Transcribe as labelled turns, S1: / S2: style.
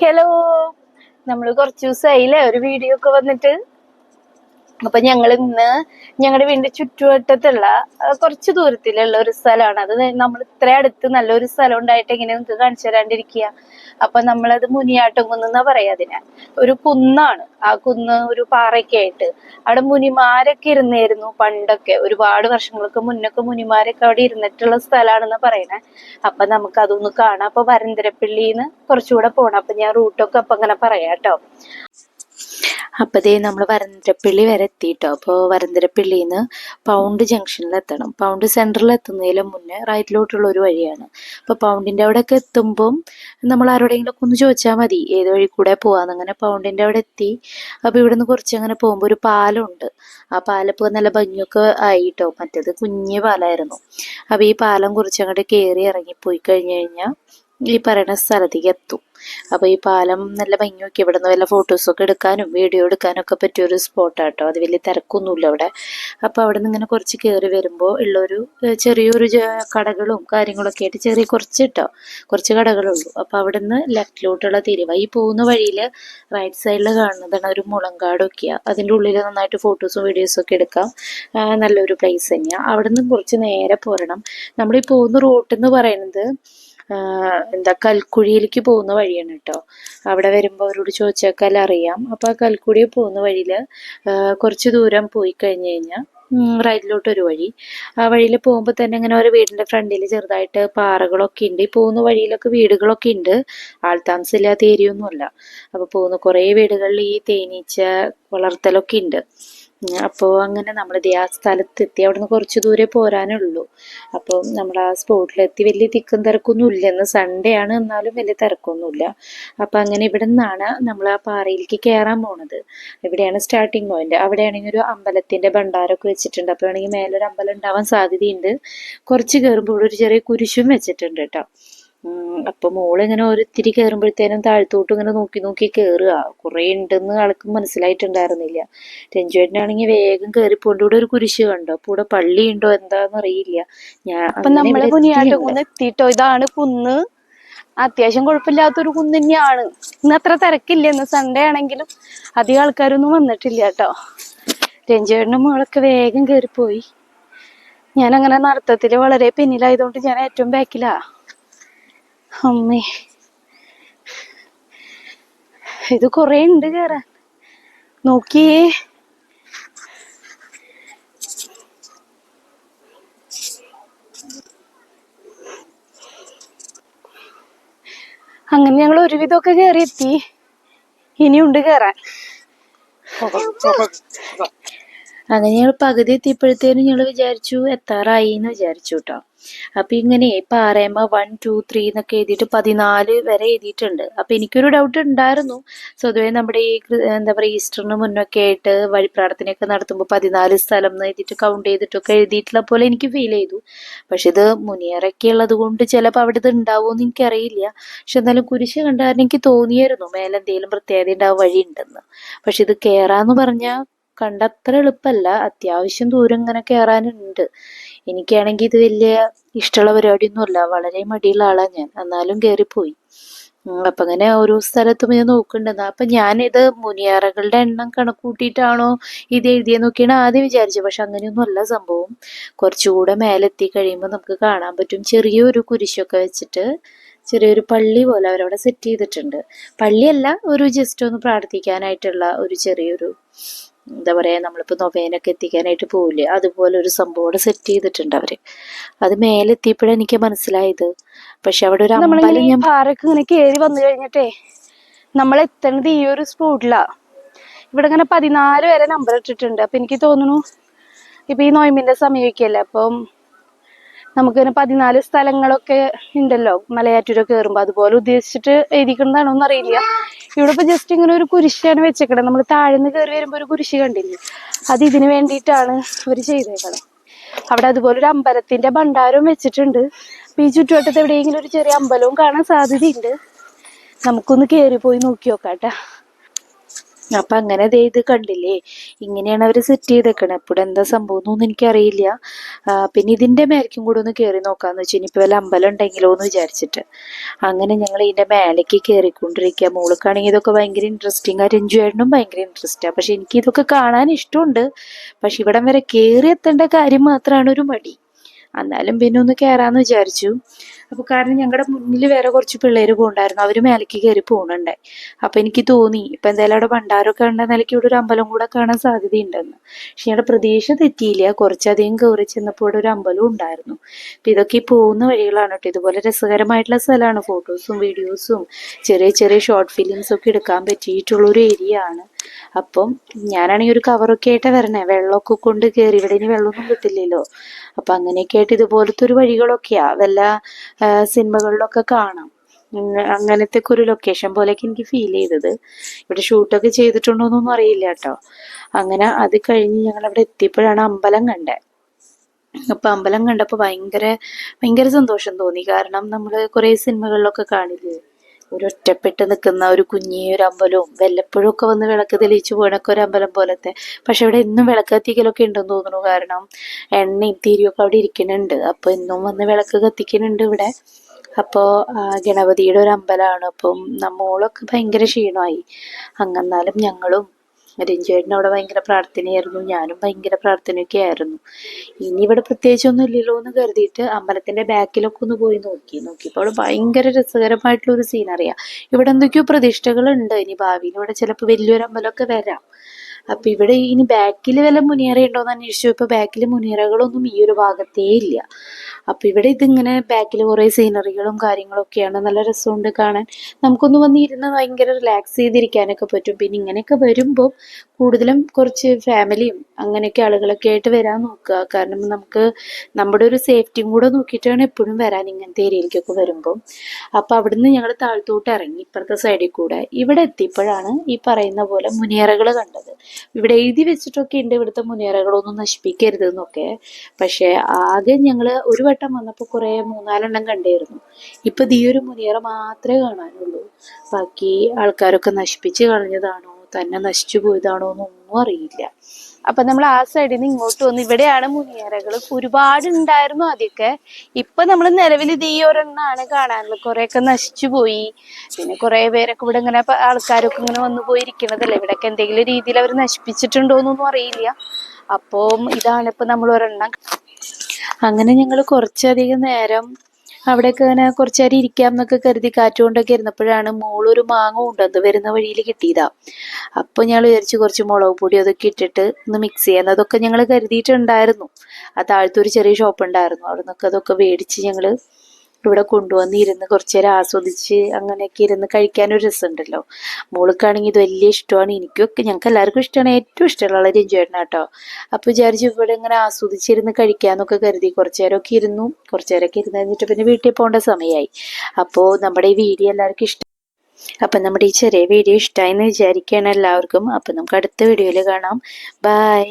S1: Hello നമ്മൾ കുറച്ച് ദിവസമായില്ലേ ഒരു വീഡിയോ ഒക്കെ വന്നിട്ട്. അപ്പൊ ഞങ്ങൾ ഇന്ന് ഞങ്ങളുടെ വീടിന്റെ ചുറ്റുവട്ടത്തുള്ള കുറച്ച് ദൂരത്തിലുള്ള ഒരു സ്ഥലമാണ്. അത് നമ്മൾ ഇത്ര അടുത്ത് നല്ലൊരു സ്ഥലം ഉണ്ടായിട്ട് എങ്ങനെ നിങ്ങൾക്ക് കാണിച്ചു തരാണ്ടിരിക്കുക അപ്പൊ നമ്മളത് മുനിയാട്ടം കുന്നെന്നാ പറയാ അതിനെ. ഒരു കുന്നാണ്. ആ കുന്ന് ഒരു പാറയൊക്കെ ആയിട്ട്. അവിടെ മുനിമാരൊക്കെ ഇരുന്നായിരുന്നു പണ്ടൊക്കെ. ഒരുപാട് വർഷങ്ങൾക്ക് മുന്നൊക്കെ മുനിമാരൊക്കെ അവിടെ ഇരുന്നിട്ടുള്ള സ്ഥലമാണെന്ന് പറയണേ. അപ്പൊ നമുക്ക് അതൊന്ന് കാണാം. അപ്പൊ വരന്തരപ്പള്ളിന്ന് കുറച്ചുകൂടെ പോണം. അപ്പൊ ഞാൻ റൂട്ടൊക്കെ അപ്പൊ അങ്ങനെ പറയാം കേട്ടോ അപ്പോൾ ദേ നമ്മൾ വരന്തരപ്പള്ളി വരെ എത്തിയിട്ടോ അപ്പോൾ വരന്തരപ്പള്ളിയിൽ നിന്ന് പൗണ്ട് ജംഗ്ഷനിൽ എത്തണം. പൗണ്ട് സെന്ററിൽ എത്തുന്നതിന് മുന്നേ റൈറ്റിലോട്ടുള്ള ഒരു വഴിയാണ്. അപ്പോൾ പൗണ്ടിന്റെ അവിടെയൊക്കെ എത്തുമ്പം നമ്മൾ ആരോടെങ്കിലും ഒക്കെ ഒന്ന് ചോദിച്ചാൽ മതി. ഏത് വഴി കൂടെ പോകാമെന്ന് അങ്ങനെ പൗണ്ടിന്റെ അവിടെ എത്തി. അപ്പോൾ ഇവിടുന്ന് കുറച്ച് അങ്ങനെ പോകുമ്പോൾ ഒരു പാലമുണ്ട്. ആ പാലം ഇപ്പോൾ നല്ല ഭംഗിയൊക്കെ ആയിട്ടോ. മറ്റേത് കുഞ്ഞ് പാലായിരുന്നു. അപ്പോൾ ഈ പാലം കുറച്ച് അങ്ങോട്ട് കയറി ഇറങ്ങി പോയി കഴിഞ്ഞ് കഴിഞ്ഞാൽ ഈ പറയുന്ന സ്ഥലത്തേക്ക് എത്തും. അപ്പോൾ ഈ പാലം നല്ല ഭംഗിയൊക്കെ ഇവിടെ നിന്ന് വല്ല ഫോട്ടോസൊക്കെ എടുക്കാനും വീഡിയോ എടുക്കാനും ഒക്കെ പറ്റിയൊരു സ്പോട്ടാട്ടോ അത് വലിയ തിരക്കൊന്നുമില്ല അവിടെ. അപ്പോൾ അവിടെ നിന്ന് ഇങ്ങനെ കുറച്ച് കയറി വരുമ്പോൾ ഉള്ളൊരു ചെറിയൊരു കടകളും കാര്യങ്ങളൊക്കെ ആയിട്ട് ചെറിയ കുറച്ച് കേട്ടോ കുറച്ച് കടകളുള്ളൂ. അപ്പോൾ അവിടെ നിന്ന് ലെഫ്റ്റിലോട്ടുള്ള തിരിവ്. ഈ പോകുന്ന വഴിയിൽ റൈറ്റ് സൈഡിൽ കാണുന്നതാണ് ഒരു മുളങ്കാടൊക്കെയാണ് അതിന്റെ ഉള്ളിൽ നന്നായിട്ട് ഫോട്ടോസും വീഡിയോസും ഒക്കെ എടുക്കാം. നല്ലൊരു പ്ലേസ് തന്നെയാണ് അവിടെ നിന്ന് കുറച്ച് നേരെ പോരണം. നമ്മൾ ഈ പോകുന്ന റൂട്ട് എന്ന് പറയുന്നത് എന്താ കൽക്കുഴിയിലേക്ക് പോകുന്ന വഴിയാണ് കേട്ടോ അവിടെ വരുമ്പോൾ അവരോട് ചോദിച്ചാൽ അറിയാം അപ്പോൾ ആ കൽക്കുഴി പോകുന്ന വഴിയിൽ കുറച്ച് ദൂരം പോയി കഴിഞ്ഞ് കഴിഞ്ഞാൽ റൈറ്റിലോട്ട് ഒരു വഴി. ആ വഴിയിൽ പോകുമ്പോൾ തന്നെ ഇങ്ങനെ ഒരു വീടിന്റെ ഫ്രണ്ടിൽ ചെറുതായിട്ട് പാറകളൊക്കെ ഉണ്ട് ഈ പോകുന്ന വഴിയിലൊക്കെ വീടുകളൊക്കെ ഉണ്ട് ആൾത്താമസമില്ലാത്ത ഏരിയ ഒന്നുമല്ല. അപ്പോൾ പോകുന്ന കുറേ വീടുകളിൽ ഈ തേനീച്ച വളർത്തലൊക്കെ ഉണ്ട് അപ്പോൾ അങ്ങനെ നമ്മൾ ഇതേ ആ സ്ഥലത്തെത്തി. നിന്ന് കുറച്ച് ദൂരെ പോരാനുള്ളൂ. അപ്പോൾ നമ്മൾ ആ സ്പോട്ടിലെത്തി. വലിയ തിക്കും തിരക്കൊന്നും ഇല്ല ഇന്ന് സൺഡേ ആണ്. എന്നാലും വലിയ തിരക്കൊന്നുമില്ല. അപ്പോൾ അങ്ങനെ ഇവിടെ നിന്നാണ് നമ്മൾ ആ പാറയിലേക്ക് കയറാൻ പോണത്. ഇവിടെയാണ് സ്റ്റാർട്ടിങ് പോയിന്റ് അവിടെയാണെങ്കിൽ ഒരു അമ്പലത്തിന്റെ ഭണ്ഡാരമൊക്കെ വെച്ചിട്ടുണ്ട്. അപ്പോൾ ആണെങ്കിൽ മേലൊരു അമ്പലം ഉണ്ടാവാൻ സാധ്യതയുണ്ട്. കുറച്ച് കയറുമ്പോൾ ഇവിടെ ഒരു ചെറിയ കുരിശും വെച്ചിട്ടുണ്ട് കേട്ടോ. അപ്പൊ മോളിങ്ങനെ ഒരിത്തിരി കയറുമ്പോഴത്തേനും താഴ്ത്തോട്ട് ഇങ്ങനെ നോക്കി നോക്കി കയറുക കുറെ ഉണ്ടെന്ന് ആൾക്ക് മനസ്സിലായിട്ടുണ്ടായിരുന്നില്ല. രഞ്ജുവേട്ടനാണെങ്കിൽ വേഗം കയറിപ്പോണ്ട് ഇവിടെ ഒരു കുരിശ് കണ്ടോ. അപ്പൊ ഇവിടെ പള്ളി ഉണ്ടോ എന്താന്ന് അറിയില്ല. ഞാൻ
S2: ഇതാണ് കുന്ന്. അത്യാവശ്യം കുഴപ്പമില്ലാത്തൊരു കുന്ന് തന്നെയാണ് ഇന്ന് അത്ര തിരക്കില്ല. ഇന്ന് സൺഡേ ആണെങ്കിലും അധികം ആൾക്കാരൊന്നും വന്നിട്ടില്ല കേട്ടോ. രഞ്ജുവേട്ടന്റെ മോളൊക്കെ വേഗം കയറിപ്പോയി ഞാൻ അങ്ങനെ നടത്തത്തിൽ വളരെ പിന്നിലായതുകൊണ്ട് ഞാൻ ഏറ്റവും ബാക്കിലാ അമ്മേ. ഇത് കൊറേ ഉണ്ട് കേറാൻ. നോക്കിയേ. അങ്ങനെ ഞങ്ങൾ ഒരുവിധമൊക്കെ കയറി എത്തി ഇനിയുണ്ട് കയറാൻ
S1: അങ്ങനെ ഞങ്ങൾ പകുതി എത്തിയപ്പോഴത്തേനും ഞങ്ങൾ വിചാരിച്ചു എത്താറായി എന്ന് വിചാരിച്ചു കേട്ടോ. അപ്പൊ ഇങ്ങനെ പാറയമ്മ വൺ ടു ത്രീ എന്നൊക്കെ എഴുതിയിട്ട് പതിനാല് വരെ എഴുതിയിട്ടുണ്ട്. അപ്പൊ എനിക്കൊരു ഡൗട്ട് ഉണ്ടായിരുന്നു. സ്വതവേ നമ്മുടെ ഈ എന്താ പറയുക ഈസ്റ്ററിന് മുന്നൊക്കെ ആയിട്ട് വഴി പ്രാർത്ഥനയൊക്കെ നടത്തുമ്പോൾ പതിനാല് സ്ഥലം എന്ന് എഴുതിയിട്ട് കൗണ്ട് ചെയ്തിട്ടൊക്കെ എഴുതിയിട്ടുള്ള പോലെ എനിക്ക് ഫീൽ ചെയ്തു. പക്ഷെ ഇത് മുനിയറൊക്കെ ഉള്ളത് കൊണ്ട് ചിലപ്പോൾ അവിടെ ഇത് ഉണ്ടാവുമെന്ന് എനിക്കറിയില്ല. പക്ഷെ എന്നാലും കുരിശ് കണ്ടാൽ എനിക്ക് തോന്നിയായിരുന്നു മേലെന്തേലും എന്തെങ്കിലും പ്രത്യേകത ഉണ്ടാവും വഴി ഉണ്ടെന്ന്. പക്ഷെ ഇത് കേറാന്ന് പറഞ്ഞാൽ കണ്ടത്ര എളുപ്പമല്ല അത്യാവശ്യം ദൂരം ഇങ്ങനെ കയറാനുണ്ട് എനിക്കാണെങ്കിൽ ഇത് വലിയ ഇഷ്ടമുള്ള പരിപാടിയൊന്നുമല്ല. വളരെ മടിയുള്ള ആളാണ് ഞാൻ. എന്നാലും കയറിപ്പോയി അപ്പം അങ്ങനെ ഓരോ സ്ഥലത്തും ഞാൻ നോക്കുന്നുണ്ടെന്ന് അപ്പൊ ഞാനിത് മുനിയറകളുടെ എണ്ണം കണക്കൂട്ടിയിട്ടാണോ ഇത് എഴുതിയെന്നൊക്കെയാണ് ആദ്യം വിചാരിച്ചത്. പക്ഷെ അങ്ങനെയൊന്നും അല്ല സംഭവം. കുറച്ചുകൂടെ മേലെത്തി കഴിയുമ്പോൾ നമുക്ക് കാണാൻ പറ്റും. ചെറിയൊരു കുരിശൊക്കെ വെച്ചിട്ട് ചെറിയൊരു പള്ളി പോലെ അവരവിടെ സെറ്റ് ചെയ്തിട്ടുണ്ട്. പള്ളിയല്ല ഒരു ജസ്റ്റ് ഒന്ന് പ്രാർത്ഥിക്കാനായിട്ടുള്ള ഒരു ചെറിയൊരു എന്താ പറയുക നമ്മളിപ്പോൾ നൊവേനൊക്കെ എത്തിക്കാനായിട്ട് പോവില്ലേ? അതുപോലെ ഒരു സംഭവം അവിടെ സെറ്റ് ചെയ്തിട്ടുണ്ട് അവർ. അത് മേലെ മേലെത്തിയപ്പോഴാണ് എനിക്ക് മനസ്സിലായത്. പക്ഷെ അവിടെ ഒരു അമ്പലം ഞാൻ
S2: ഇങ്ങനെ കയറി വന്നു കഴിഞ്ഞിട്ടേ നമ്മൾ എത്തണത് ഈ ഒരു സ്പോട്ടിലാ ഇവിടെ ഇങ്ങനെ പതിനാല് വരെ നമ്പർ ഇട്ടിട്ടുണ്ട്. അപ്പൊ എനിക്ക് തോന്നുന്നു ഇപ്പൊ ഈ നോയമ്പിന്റെ സമയമൊക്കെയല്ലേ അപ്പം നമുക്കിങ്ങനെ പതിനാല് സ്ഥലങ്ങളൊക്കെ ഉണ്ടല്ലോ. മലയാറ്റൂരൊക്കെ കയറുമ്പോൾ അതുപോലെ ഉദ്ദേശിച്ചിട്ട് എഴുതിക്കുന്നതാണോ എന്ന് അറിയില്ല ഇവിടെ ഇപ്പൊ ജസ്റ്റ് ഇങ്ങനെ ഒരു കുരിശാണ് വെച്ചേക്കണത് നമ്മൾ താഴ്ന്ന് കയറി വരുമ്പോൾ ഒരു കുരിശ് കണ്ടില്ലേ? അത് ഇതിന് വേണ്ടിയിട്ടാണ് അവർ ചെയ്തേക്കണത് അവിടെ അതുപോലെ ഒരു അമ്പലത്തിന്റെ ഭണ്ഡാരവും വെച്ചിട്ടുണ്ട്. അപ്പൊ ഈ ചുറ്റുവട്ടത്ത് എവിടെയെങ്കിലും ഒരു ചെറിയ അമ്പലവും കാണാൻ സാധ്യതയുണ്ട്. നമുക്കൊന്ന് കേറി പോയി നോക്കി നോക്കാട്ടാ.
S1: അപ്പൊ അങ്ങനെ ദേ ഇത് കണ്ടില്ലേ? ഇങ്ങനെയാണ് അവർ സെറ്റ് ചെയ്തേക്കണത് എപ്പോഴും എന്താ സംഭവം ഒന്നും എനിക്കറിയില്ല പിന്നെ ഇതിന്റെ മേലേക്കും കൂടെ ഒന്ന് കയറി നോക്കാന്ന് വെച്ചാൽ ഇനിയിപ്പോ വല്ല അമ്പലം ഉണ്ടെങ്കിലോ എന്ന് വിചാരിച്ചിട്ട്. അങ്ങനെ ഞങ്ങൾ ഇതിന്റെ മേലേക്ക് കയറിക്കൊണ്ടിരിക്കുക മോൾക്കാണെങ്കിൽ ഇതൊക്കെ ഭയങ്കര ഇൻട്രസ്റ്റിംഗ് ആ. രഞ്ജുവേട്ടനും ഭയങ്കര ഇൻട്രസ്റ്റാണ് പക്ഷെ എനിക്ക് ഇതൊക്കെ കാണാൻ ഇഷ്ടമുണ്ട്. പക്ഷെ ഇവിടം വരെ കയറി എത്തേണ്ട കാര്യം മാത്രമാണ് ഒരു മടി. എന്നാലും പിന്നെ ഒന്ന് കയറാന്ന് വിചാരിച്ചു. അപ്പൊ കാരണം ഞങ്ങളുടെ മുന്നിൽ വേറെ കുറച്ച് പിള്ളേര് പോണ്ടായിരുന്നു. അവർ മേലേക്ക് കയറി പോകണുണ്ടായി അപ്പൊ എനിക്ക് തോന്നി ഇപ്പൊ എന്തായാലും അവിടെ ഭണ്ഡാരമൊക്കെ ഉണ്ട നിലയ്ക്ക് ഇവിടെ ഒരു അമ്പലം കൂടെ കാണാൻ സാധ്യതയുണ്ടെന്ന്. പക്ഷെ ഞങ്ങളുടെ പ്രതീക്ഷ തെറ്റിയില്ല. കുറച്ചധികം കയറി ചെന്നപ്പോൾ ഇവിടെ ഒരു അമ്പലം ഉണ്ടായിരുന്നു. അപ്പൊ ഇതൊക്കെ പോകുന്ന വഴികളാണ് കേട്ടോ. ഇതുപോലെ രസകരമായിട്ടുള്ള സ്ഥലമാണ്. ഫോട്ടോസും വീഡിയോസും ചെറിയ ചെറിയ ഷോർട്ട് ഫിലിംസ് ഒക്കെ എടുക്കാൻ പറ്റിയിട്ടുള്ള ഒരു ഏരിയ ആണ്. അപ്പം ഞാനാണെങ്കിൽ ഒരു കവറൊക്കെ ആയിട്ട് വരണേ. വെള്ളമൊക്കെ കൊണ്ട് കയറി ഇവിടെ ഇനി വെള്ളമൊന്നും കിട്ടില്ലല്ലോ. അപ്പൊ അങ്ങനെയൊക്കെ ആയിട്ട് ഇതുപോലത്തെ ഒരു വഴികളൊക്കെയാ. വല്ല സിനിമകളിലൊക്കെ കാണാം. അങ്ങനത്തെ ഒരു ലൊക്കേഷൻ പോലെയൊക്കെ എനിക്ക് ഫീൽ ചെയ്തത്. ഇവിടെ ഷൂട്ടൊക്കെ ചെയ്തിട്ടുണ്ടോന്നൊന്നും അറിയില്ല കേട്ടോ. അങ്ങനെ അത് കഴിഞ്ഞ് ഞങ്ങൾ അവിടെ എത്തിയപ്പോഴാണ് അമ്പലം കണ്ടേ. അപ്പൊ അമ്പലം കണ്ടപ്പോ ഭയങ്കര ഭയങ്കര സന്തോഷം തോന്നി. കാരണം നമ്മൾ കുറെ സിനിമകളിലൊക്കെ കാണില്ലേ? ഒരു ഒറ്റപ്പെട്ട് നിൽക്കുന്ന ഒരു കുഞ്ഞി ഒരു അമ്പലവും വല്ലപ്പോഴും ഒക്കെ വന്ന് വിളക്ക് തെളിയിച്ചു പോകണൊക്കെ ഒരു അമ്പലം പോലത്തെ. പക്ഷെ ഇവിടെ ഇന്നും വിളക്ക് കത്തിക്കലൊക്കെ ഉണ്ടെന്ന് തോന്നുന്നു. കാരണം എണ്ണയും തിരിയൊക്കെ അവിടെ ഇരിക്കുന്നുണ്ട്. അപ്പൊ ഇന്നും വന്ന് വിളക്ക് കത്തിക്കുന്നുണ്ട് ഇവിടെ. അപ്പോ ആ, ഗണപതിയുടെ ഒരു അമ്പലമാണ്. അപ്പം നമ്മളൊക്കെ ഭയങ്കര ക്ഷീണമായി. അങ്ങന്നാലും ഞങ്ങളും രഞ്ജുവേട്ടൻ അവിടെ ഭയങ്കര പ്രാർത്ഥനയായിരുന്നു. ഞാനും ഭയങ്കര പ്രാർത്ഥനയൊക്കെ ആയിരുന്നു. ഇനി ഇവിടെ പ്രത്യേകിച്ചൊന്നും ഇല്ലല്ലോ എന്ന് കരുതിയിട്ട് അമ്പലത്തിന്റെ ബാക്കിലൊക്കെ ഒന്ന് പോയി നോക്കി. നോക്കിയപ്പോൾ അവിടെ ഭയങ്കര രസകരമായിട്ടുള്ള ഒരു സീനറിയാ ഇവിടെ എന്തൊക്കെയോ പ്രതിഷ്ഠകളുണ്ട്. ഇനി ഭാവിയിൽ ഇവിടെ ചിലപ്പോൾ വലിയൊരു അമ്പലമൊക്കെ വരാം. അപ്പൊ ഇവിടെ ഇനി ബാക്കിൽ വല്ല മുനിയറ ഉണ്ടോന്ന് അന്വേഷിച്ചു. ഇപ്പൊ ബാക്കിൽ മുനിയറകളൊന്നും ഈ ഒരു ഭാഗത്തേ ഇല്ല. അപ്പൊ ഇവിടെ ഇതിങ്ങനെ ബാക്കിൽ കുറെ സീനറികളും കാര്യങ്ങളൊക്കെയാണ് നല്ല രസമുണ്ട് കാണാൻ. നമുക്കൊന്ന് വന്ന് ഇരുന്ന് ഭയങ്കര റിലാക്സ് ചെയ്തിരിക്കാനൊക്കെ പറ്റും. പിന്നെ ഇങ്ങനെയൊക്കെ വരുമ്പോൾ കൂടുതലും കുറച്ച് ഫാമിലിയും അങ്ങനെയൊക്കെ ആളുകളൊക്കെ ആയിട്ട് വരാൻ നോക്കുക. കാരണം നമുക്ക് നമ്മുടെ ഒരു സേഫ്റ്റിയും കൂടെ നോക്കിയിട്ടാണ് എപ്പോഴും വരാൻ ഇങ്ങനത്തെ ഏരിയയിലേക്കൊക്കെ വരുമ്പോൾ അപ്പൊ അവിടുന്ന് ഞങ്ങൾ താഴ്ത്തോട്ട് ഇറങ്ങി ഇപ്പുറത്തെ സൈഡിൽ കൂടെ ഇവിടെ എത്തിയപ്പോഴാണ് ഈ പറയുന്ന പോലെ മുനിയറകൾ കണ്ടത്. ഇവിടെ എഴുതി വെച്ചിട്ടൊക്കെ ഉണ്ട് ഇവിടുത്തെ മുനിയറകളൊന്നും നശിപ്പിക്കരുത് എന്നൊക്കെ പക്ഷെ ആകെ ഞങ്ങൾ ഒരു വട്ടം വന്നപ്പോൾ കുറെ മൂന്നാലെണ്ണം കണ്ടായിരുന്നു ഇപ്പൊ ഈ ഒരു മുനിയറ മാത്രമേ കാണാനുള്ളൂ. ബാക്കി ആൾക്കാരൊക്കെ നശിപ്പിച്ച് കളഞ്ഞതാണോ തന്നെ നശിച്ചു പോയതാണോ എന്നൊന്നും അറിയില്ല.
S2: അപ്പൊ നമ്മൾ ആ സൈഡിൽ നിന്ന് ഇങ്ങോട്ട് വന്ന് ഇവിടെയാണ് മുനിയറകൾ ഒരുപാട് ഉണ്ടായിരുന്നു ആദ്യമൊക്കെ ഇപ്പൊ നമ്മൾ നിലവിൽ ഇത് ഈ ഒരെണ്ണാണ് കാണാനുള്ളത് കുറെയൊക്കെ നശിച്ചു പോയി. പിന്നെ കുറെ പേരൊക്കെ ഇവിടെ ഇങ്ങനെ ആൾക്കാരൊക്കെ ഇങ്ങനെ വന്നു പോയിരിക്കണതല്ലേ? ഇവിടെയൊക്കെ എന്തെങ്കിലും രീതിയിൽ അവർ നശിപ്പിച്ചിട്ടുണ്ടോന്നൊന്നും അറിയില്ല. അപ്പോൾ ഇതാണ് ഇപ്പൊ നമ്മൾ ഒരെണ്ണം.
S1: അങ്ങനെ ഞങ്ങൾ കുറച്ചധികം നേരം അവിടെയൊക്കെ ഇങ്ങനെ കുറച്ചു നേരം ഇരിക്കാം എന്നൊക്കെ കരുതി കാറ്റുകൊണ്ടൊക്കെ ഇരുന്നപ്പോഴാണ് മോളൊരു മാങ്ങ കൊണ്ടുവന്ന് വരുന്ന വഴിയിൽ കിട്ടിയതാ. അപ്പൊ ഞങ്ങൾ വിചാരിച്ചു കുറച്ച് മുളക് പൊടി അതൊക്കെ ഇട്ടിട്ട് ഒന്ന് മിക്സ് ചെയ്യാൻ. അതൊക്കെ ഞങ്ങൾ കരുതിയിട്ടുണ്ടായിരുന്നു. ആ താഴത്തൊരു ചെറിയ ഷോപ്പ് ഉണ്ടായിരുന്നു. അവിടെ നിന്നൊക്കെ അതൊക്കെ മേടിച്ച് ഞങ്ങൾ ഇവിടെ കൊണ്ടുവന്ന് ഇരുന്ന് കുറച്ച് നേരം ആസ്വദിച്ച് അങ്ങനെയൊക്കെ ഇരുന്ന് കഴിക്കാൻ ഒരു രസമുണ്ടല്ലോ. മോൾക്കാണെങ്കിൽ ഇത് വലിയ ഇഷ്ടമാണ്. എനിക്കൊക്കെ ഞങ്ങൾക്ക് എല്ലാവർക്കും ഇഷ്ടമാണ്. ഏറ്റവും ഇഷ്ടമുള്ള രഞ്ജുവേട്ടനാ കേട്ടോ അപ്പൊ വിചാരിച്ചു ഇവിടെ ഇങ്ങനെ ആസ്വദിച്ചിരുന്ന് കഴിക്കാന്നൊക്കെ കരുതി കുറച്ചു നേരമൊക്കെ ഇരുന്നു. കുറച്ചു നേരമൊക്കെ ഇരുന്ന് കഴിഞ്ഞിട്ട് പിന്നെ വീട്ടിൽ പോകേണ്ട സമയമായി. അപ്പോൾ നമ്മുടെ ഈ വീഡിയോ എല്ലാവർക്കും ഇഷ്ടം അപ്പം നമ്മുടെ ഈ ചെറിയ വീഡിയോ ഇഷ്ടമായി എന്ന് വിചാരിക്കുകയാണ് എല്ലാവർക്കും. അപ്പം നമുക്ക് അടുത്ത വീഡിയോയിൽ കാണാം. ബൈ